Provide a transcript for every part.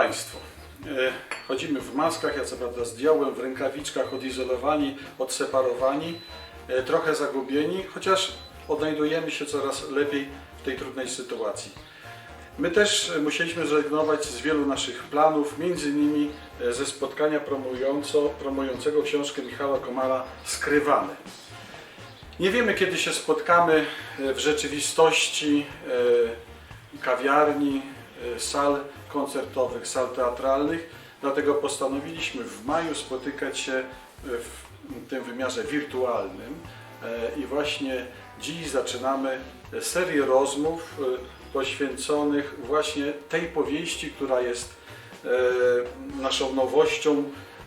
Państwo, e, chodzimy w maskach, ja co prawda zdjąłem, w rękawiczkach, odizolowani, odseparowani, e, trochę zagubieni, chociaż odnajdujemy się coraz lepiej w tej trudnej sytuacji. My też e, musieliśmy zrezygnować z wielu naszych planów, między innymi ze spotkania promującego książkę Michała Komara Skrywane. Nie wiemy, kiedy się spotkamy w rzeczywistości kawiarni, sal koncertowych, sal teatralnych, dlatego postanowiliśmy w maju spotykać się e, w tym wymiarze wirtualnym e, i właśnie dziś zaczynamy serię rozmów e, poświęconych właśnie tej powieści, która jest e, naszą nowością,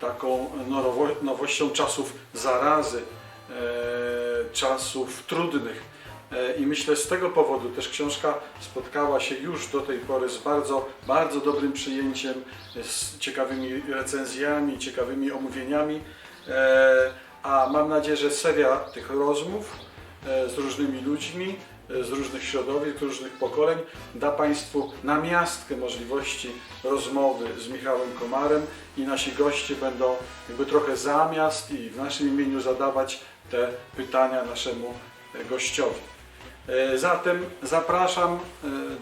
taką nowo- nowością czasów zarazy, e, czasów trudnych. E, I myślę z tego powodu też książka spotkała się już do tej pory z bardzo, bardzo dobrym przyjęciem, z ciekawymi recenzjami, ciekawymi omówieniami. E, A mam nadzieję, że seria tych rozmów e, z różnymi ludźmi, e, z różnych środowisk, różnych pokoleń da Państwu namiastkę możliwości rozmowy z Michałem Komarem i nasi goście będą jakby trochę zamiast i w naszym imieniu zadawać te pytania naszemu e, gościowi. E, Zatem zapraszam e,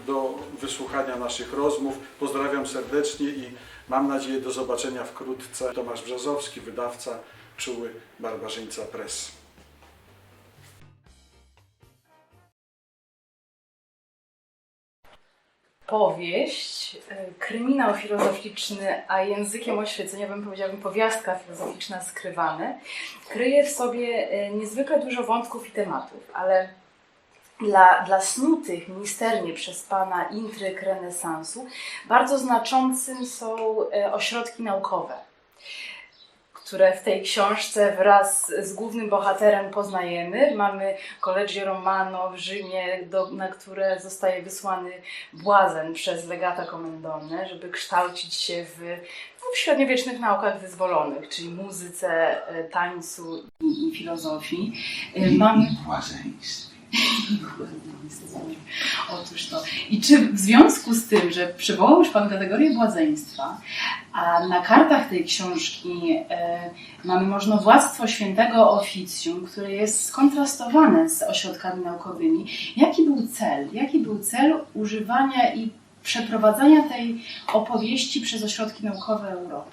do wysłuchania naszych rozmów. Pozdrawiam serdecznie i mam nadzieję do zobaczenia wkrótce. Tomasz Brzozowski, wydawca Czuły Barbarzyńca Press. powieść, y, kryminał filozoficzny, a językiem oświeceniowym powiedziałabym powiastka filozoficzna skrywane, kryje w sobie niezwykle dużo wątków i tematów, ale dla, dla snutych misternie przez Pana intryg renesansu bardzo znaczącym są y, ośrodki naukowe które w tej książce wraz z głównym bohaterem poznajemy. Mamy Collegio Romano w Rzymie, do, na które zostaje wysłany błazen przez legata komendone, żeby kształcić się w, no, w średniowiecznych naukach wyzwolonych, czyli muzyce, e, tańcu i, filozofii. E, Mamy Błazeństwie. Otóż to. I czy w związku z tym, że przywołał już Pan kategorię błazeństwa, a na kartach tej książki e, mamy możnowładztwo świętego oficjum, które jest skontrastowane z ośrodkami naukowymi, jaki był cel? Jaki był cel używania i przeprowadzania tej opowieści przez ośrodki naukowe Europy?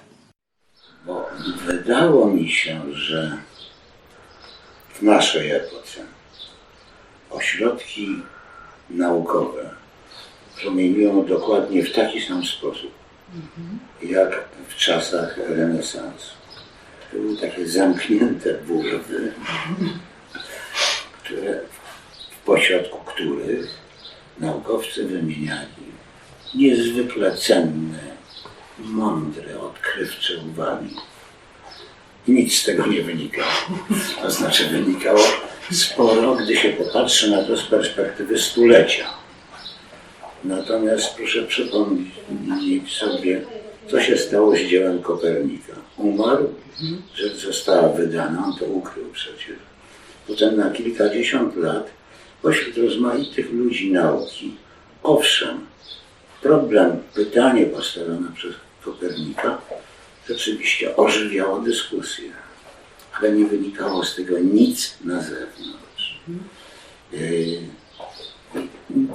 Bo wydało mi się, że w naszej epoce ośrodki naukowe promieniują dokładnie w taki sam sposób, jak w czasach renesansu. To były takie zamknięte burwy, które, w pośrodku których naukowcy wymieniali niezwykle cenne, mądre, odkrywcze uwagi. I nic z tego nie wynikało. To znaczy wynikało sporo, gdy się popatrzy na to z perspektywy stulecia. Natomiast proszę przypomnieć sobie, co się stało z dziełem Kopernika. Umarł, rzecz została wydana, on to ukrył przecież. Potem na kilkadziesiąt lat pośród rozmaitych ludzi nauki, owszem, problem, pytanie postawione przez Kopernika rzeczywiście ożywiało dyskusję, ale nie wynikało z tego nic na zewnątrz. Yy,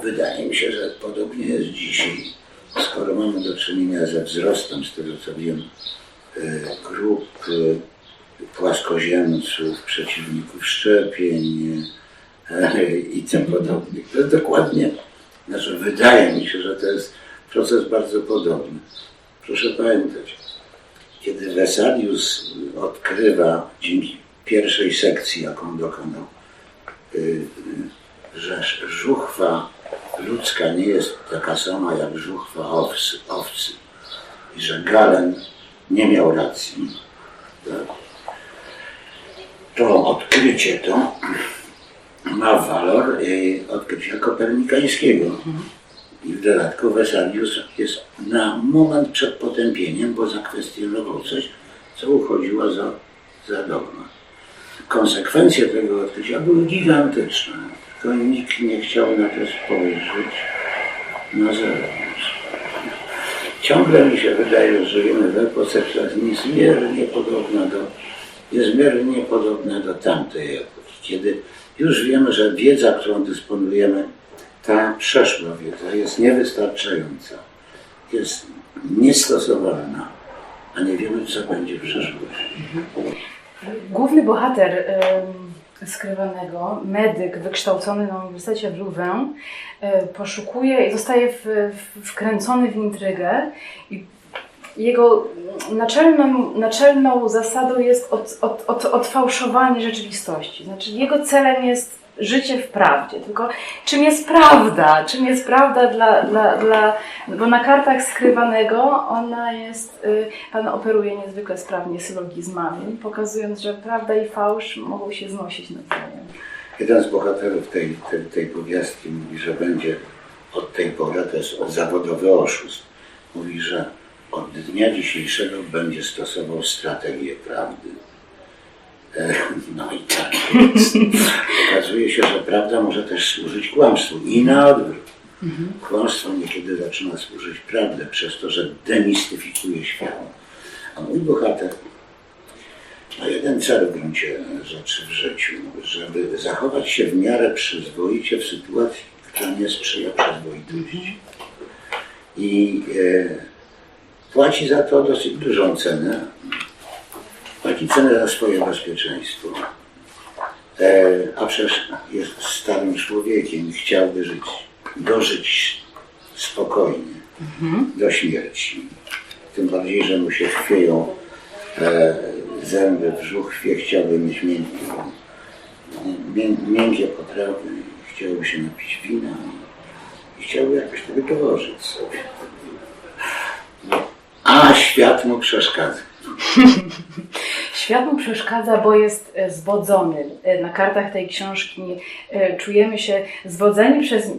Wydaje mi się, że podobnie jest dzisiaj, skoro mamy do czynienia ze wzrostem, z tego co wiem, yy, grup yy, płaskoziemców, przeciwników szczepień yy, i tym podobnych. To dokładnie, znaczy wydaje mi się, że to jest proces bardzo podobny. Proszę pamiętać, kiedy Vesalius odkrywa dzięki pierwszej sekcji, jaką dokonał, że żuchwa ludzka nie jest taka sama jak żuchwa owcy, owcy i że Galen nie miał racji, tak? to odkrycie to ma walor y, odkrycia kopernikańskiego. I w dodatku Vesalius jest na moment przed potępieniem, bo zakwestionował coś, co uchodziło za, za dogmat. Konsekwencje tego odkrycia były gigantyczne, tylko nikt nie chciał na to spojrzeć na zewnątrz. ciągle mi się wydaje, że żyjemy w epoce, która jest niezmiernie podobna do, niezmiernie podobna do tamtej epoki, kiedy już wiemy, że wiedza, którą dysponujemy, ta przeszła wiedza jest niewystarczająca, jest niestosowalna, a nie wiemy, co będzie w przyszłości. Główny bohater em, skrywanego, medyk wykształcony na Uniwersytecie w Louvain, e, poszukuje i zostaje w, w, wkręcony w intrygę i jego naczelną, naczelną zasadą jest od, od, od, odfałszowanie rzeczywistości. Znaczy jego celem jest życie w prawdzie. Tylko czym jest prawda? Czym jest prawda dla, dla, dla bo na kartach skrywanego ona jest, y, pan operuje niezwykle sprawnie sylogizmami, pokazując, że prawda i fałsz mogą się znosić nawzajem. Jeden z bohaterów tej, tej, tej powiastki mówi, że będzie od tej pory, to jest zawodowy oszust, mówi, że od dnia dzisiejszego będzie stosował strategię prawdy. E, No i tak jest. Okazuje się, że prawda może też służyć kłamstwu i na odwrót. Kłamstwo niekiedy zaczyna służyć prawdę przez to, że demistyfikuje świat. A mój bohater ma jeden cel w gruncie rzeczy w życiu, żeby zachować się w miarę przyzwoicie w sytuacji, która nie sprzyja przyzwoitości. I e, płaci za to dosyć dużą cenę. Płaci cenę za swoje bezpieczeństwo. E, a przecież jest starym człowiekiem i chciałby żyć, dożyć spokojnie do śmierci. Tym bardziej, że mu się chwieją e, zęby w żuchwie, chciałby mieć miękkie, mię, miękkie potrawy, chciałby się napić wina i chciałby jakoś tego dołożyć sobie. A świat mu przeszkadza. Świat mu przeszkadza, bo jest e, zwodzony. E, Na kartach tej książki e, czujemy się zwodzeni przez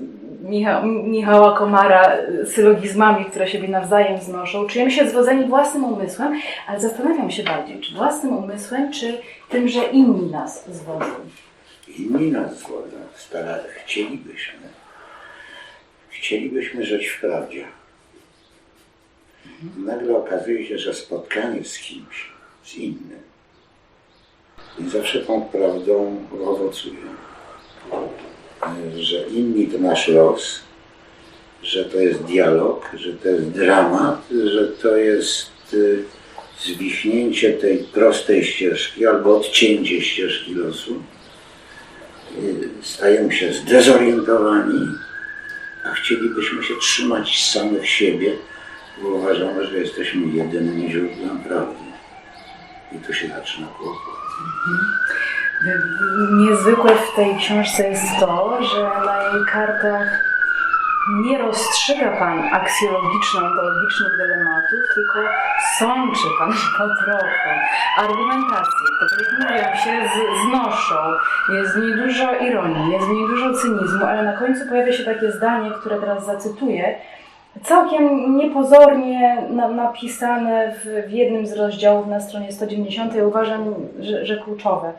Micha Michała Komara sylogizmami, które siebie nawzajem znoszą. Czujemy się zwodzeni własnym umysłem, ale zastanawiam się bardziej, czy własnym umysłem, czy tym, że inni nas zwodzą. Inni nas zwodzą, stara, chcielibyśmy. Chcielibyśmy żyć w prawdzie. Nagle okazuje się, że spotkanie z kimś, z innym, nie zawsze tą prawdą owocuje. Że inni to nasz los, że to jest dialog, że to jest dramat, że to jest y, zwichnięcie tej prostej ścieżki albo odcięcie ścieżki losu stajemy się zdezorientowani, a chcielibyśmy się trzymać samych siebie, bo uważamy, że jesteśmy jedynym źródłem prawdy. I tu się zaczyna kłopot. Niezwykłe w tej książce jest to, że na jej kartach nie rozstrzyga Pan aksjologiczno-ontologicznych dylematów, tylko sączy Pan po trochu argumentacje, które, jak mówiłam, się z, znoszą. Jest w niej dużo ironii, jest w niej dużo cynizmu, ale na końcu pojawia się takie zdanie, które teraz zacytuję, całkiem niepozornie na, napisane w, w jednym z rozdziałów na stronie 190. Ja uważam, że, że kluczowe.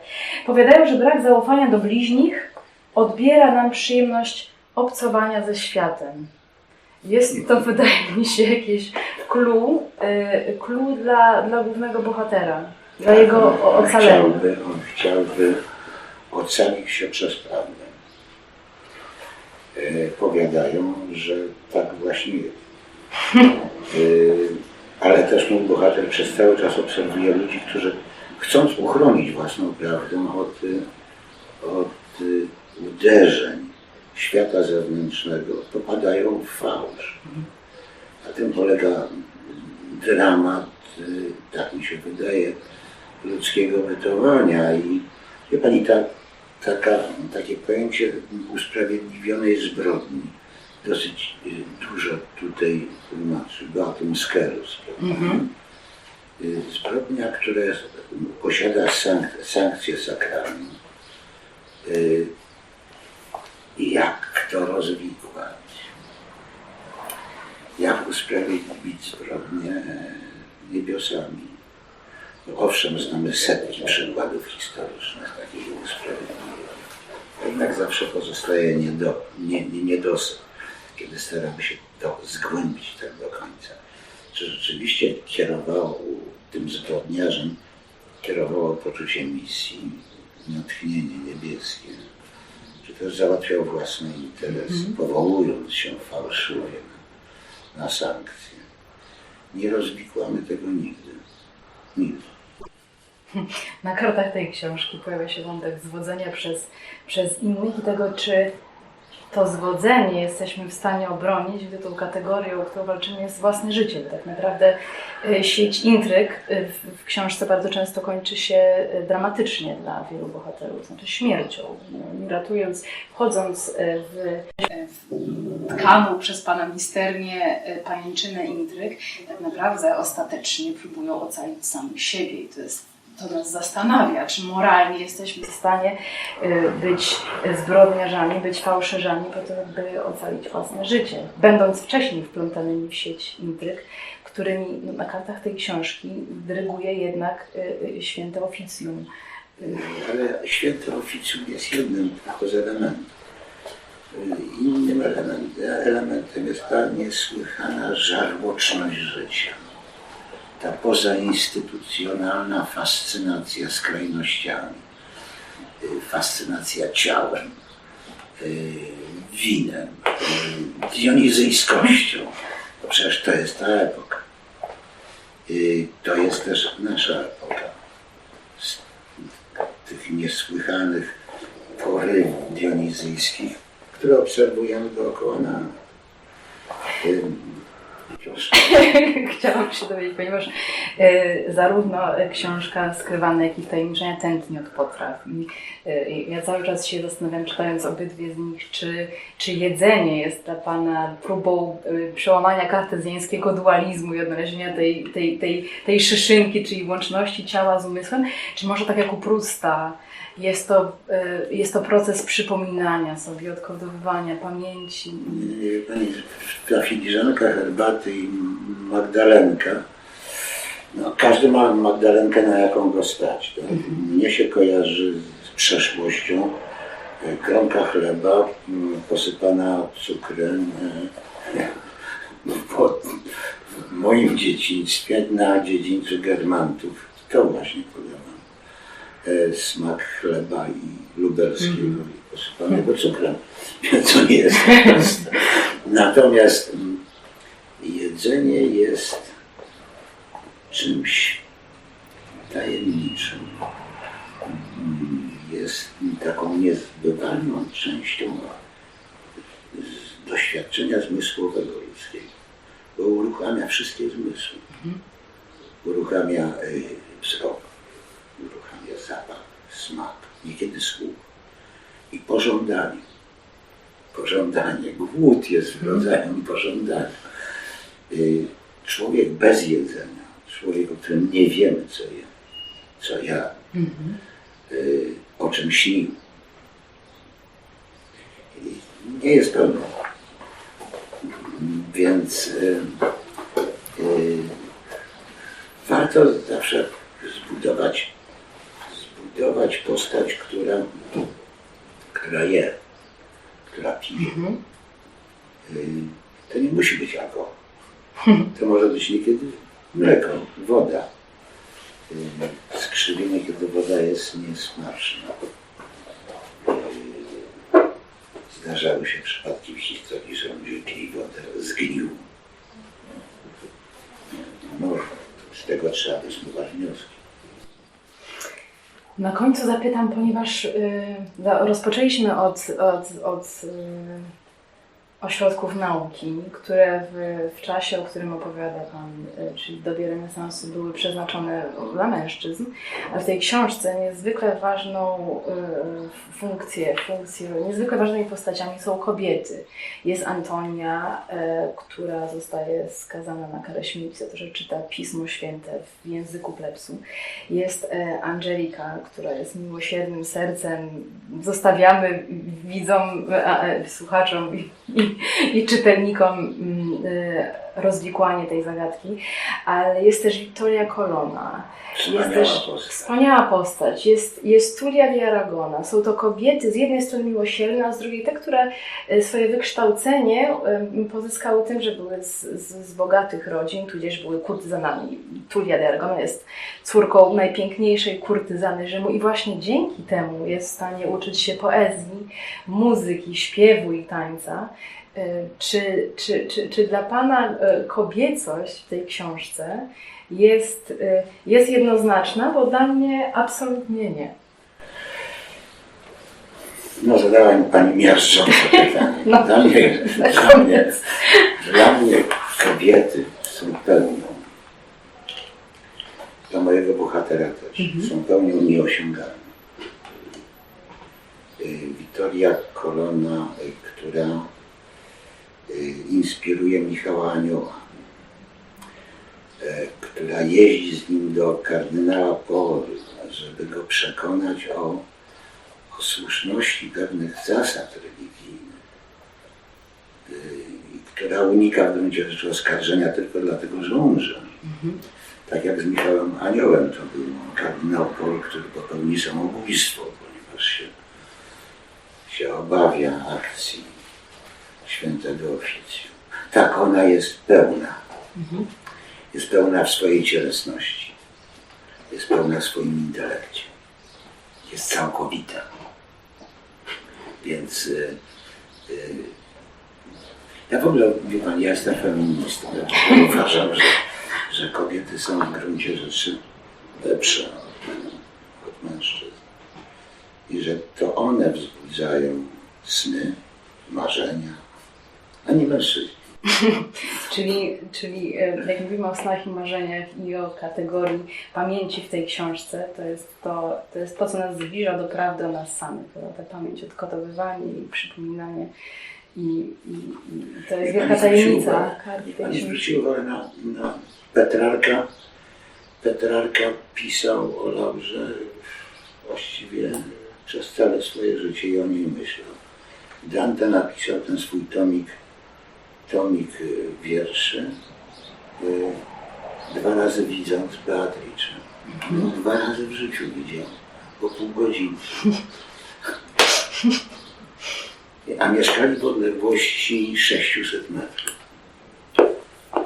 Powiadają, że brak zaufania do bliźnich odbiera nam przyjemność obcowania ze światem. Jest to, wydaje mi się, jakieś clue, y, clue dla, dla głównego bohatera, dla jego o- on ocalenia. chciałby, on chciałby ocalić się przez prawdę. E, Powiadają, że tak właśnie jest. E, Ale też mój bohater przez cały czas obserwuje ludzi, którzy chcąc uchronić własną prawdę od, od uderzeń świata zewnętrznego, popadają w fałsz. Na tym polega dramat, y, tak mi się wydaje, ludzkiego bytowania i wie pani, ta, taka, takie pojęcie usprawiedliwionej zbrodni dosyć y, dużo tutaj tłumaczy, Beatum Skerus, prawda? Y, Zbrodnia, która posiada sank, sankcję sakralną. Y, jak to rozwikłać? Jak usprawiedliwić zbrodnię e, niebiosami? Owszem, znamy setki przykładów historycznych takiego usprawiedliwienia. Jednak zawsze pozostaje niedo, nie, nie, niedosąd, kiedy staramy się to zgłębić tak do końca. czy rzeczywiście kierowało tym zbrodniarzem, kierowało poczucie misji, natchnienie niebieskie, czy też załatwiał własne interesy, powołując się fałszywie na, na sankcje. Nie rozwikłamy tego nigdy. Nigdy. Na kartach tej książki pojawia się wątek zwodzenia przez, przez innych i tego, czy to zwodzenie jesteśmy w stanie obronić, gdy tą kategorią, o którą walczymy, jest własne życie. Tak naprawdę y, sieć intryg y, w, książce bardzo często kończy się y, dramatycznie dla wielu bohaterów, znaczy śmiercią. Ratując, wchodząc w, w tkaną przez pana misternie pajęczynę intryg, tak naprawdę ostatecznie próbują ocalić samych siebie i to jest to nas zastanawia, czy moralnie jesteśmy w stanie y, być zbrodniarzami, być fałszerzami po to, by ocalić własne życie, będąc wcześniej wplątanymi w sieć intryg, którymi no, na kartach tej książki dyryguje jednak y, y, święte oficjum. Ale święte oficjum jest jednym tylko z elementów. Innym element, elementem jest ta niesłychana żarłoczność życia. Ta pozainstytucjonalna fascynacja skrajnościami, y, fascynacja ciałem, y, winem, y, dionizyjskością. Przecież to jest ta epoka. To jest też nasza epoka tych niesłychanych porywów dionizyjskich, które obserwujemy dookoła na tym książkach. Chciałam się dowiedzieć, ponieważ e, zarówno książka Skrywane, jak i Tajemniczenia tętni od potraw. I, e, ja cały czas się zastanawiam, czytając obydwie z nich, czy, czy jedzenie jest dla Pana próbą e, przełamania kartezjańskiego dualizmu i odnalezienia tej, tej, tej, tej szyszynki, czyli łączności ciała z umysłem, czy może tak jak u Prusta, jest to, e, jest to proces przypominania sobie, odkodowywania pamięci. Pani, ta filiżanka herbaty i Magdalenka. No, każdy ma Magdalenkę, na jaką go stać. Tak? Mnie się kojarzy z przeszłością. e, Kromka chleba m, posypana cukrem. e, Bo w moim dzieciństwie na dziedzińcu Germantów to właśnie. E, Smak chleba i lubelskiego i posypanego cukrem. To nie jest proste. Natomiast mm, jedzenie jest czymś tajemniczym. Mm, Jest taką niezbywalną częścią doświadczenia zmysłowego ludzkiego, bo uruchamia wszystkie zmysły. Uruchamia y, wzrok, uruchamia zapach, smak, niekiedy słuch i pożądanie. Pożądanie, głód jest rodzajem pożądania. Y, Człowiek bez jedzenia, człowiek, o którym nie wiemy, co je, co ja, y, o czym śnił, nie jest pełny. Więc y, warto zawsze zbudować, zbudować postać, która, która je, która pije. Y, To nie musi być alkohol. To może być niekiedy mleko, woda. Y, Skrzywienie, kiedy woda jest niesmaczna. Y, Zdarzały się przypadki w historii, że ludzie pili wodę z gnił. No, z tego trzeba wysnuwać wnioski. Na końcu zapytam, ponieważ y, rozpoczęliśmy od, od, od y, ośrodków nauki, które w, w czasie, o którym opowiada Pan, y, czyli w dobie renesansu, były przeznaczone dla mężczyzn, a w tej książce niezwykle ważną y, funkcję, funkcję, niezwykle ważnymi postaciami są kobiety. Jest Antonia, y, która zostaje skazana na karę śmierci za to, że czyta Pismo Święte w języku plebsu. Jest Angelika, która jest miłosiernym sercem. Zostawiamy widzom, słuchaczom i, i, czytelnikom mm, rozwikłanie tej zagadki, ale jest też Wiktoria Colonna. Jest też postać. wspaniała postać. Jest, jest Tulia di Aragona. Są to kobiety z jednej strony miłosierne, a z drugiej te, które e, swoje wykształcenie em, pozyskały tym, że były z, z, z bogatych rodzin, tudzież były kurtyzanami. Tulia di Aragona jest córką najpiękniejszej kurtyzany Rzymu i właśnie dzięki temu jest w stanie uczyć się poezji, muzyki, śpiewu i tańca. E, Czy, czy, czy, czy dla Pana e, kobiecość w tej książce jest, e, jest jednoznaczna? Bo dla mnie absolutnie nie. No zadała mi Pani miażdżące pytanie. No, Dla mnie, dla mnie, dla mnie kobiety są pełnią. Dla mojego bohatera też. Mhm. Są pełnią nieosiągalną. Y, Wiktoria Kolona, y, która y, inspiruje Michała Anioła, y, która jeździ z nim do kardynała Pol, żeby go przekonać o, o słuszności pewnych zasad religijnych, y, która unika w gruncie rzeczy oskarżenia tylko dlatego, że umrze. Tak jak z Michałem Aniołem, to był kardynał Pol, który popełni samobójstwo, ponieważ się, się obawia akcji świętego oficjum. Tak, ona jest pełna. Jest pełna w swojej cielesności. Jest pełna w swoim intelekcie. Jest całkowita. Więc y, y, ja w ogóle, wie pan, ja jestem feministą. Ja uważam, że, że kobiety są w gruncie rzeczy lepsze od, od mężczyzn. I że to one wzbudzają sny, marzenia, a nie mężczyźni. Czyli, czyli e, jak mówimy o snach i marzeniach i o kategorii pamięci w tej książce, to jest to, to, jest to co nas zbliża do prawdy o nas samych. Ta pamięć, odkodowywanie i przypominanie. I, i, i to jest wielka tajemnica karty tej Pani książki. zwróci uwagę na, na Petrarka. Petrarka pisał o Laurze właściwie przez całe swoje życie i o niej myślał. Dante napisał ten swój tomik, tomik y, wierszy, y, dwa razy widząc Beatrice. No, dwa razy w życiu widział, po pół godziny. A mieszkali w odległości 600 metrów.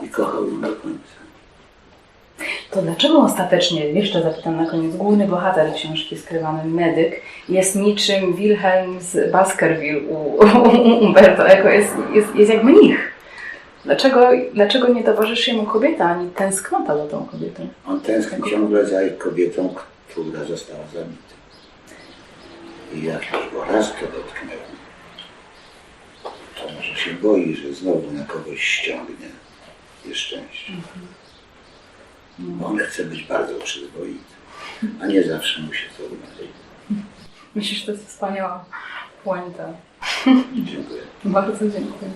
I kochał ją do końca. To dlaczego ostatecznie, jeszcze zapytam na koniec, główny bohater książki Skrywany Medyk jest niczym Wilhelm z Baskerville u, u Umberto Eco, jest, jest, jest jak mnich. Dlaczego, dlaczego nie towarzyszy mu kobieta, ani tęsknota za tą kobietą? On tęskni ciągle za kobietą, która została zabita. I jak już go raz to dotknęło, to może się boi, że znowu na kogoś ściągnie nieszczęście. Bo on chce być bardzo przyzwoity, a nie zawsze mu się to udaje. Myślisz, że to jest wspaniała puenta. Dziękuję. Bardzo dziękuję.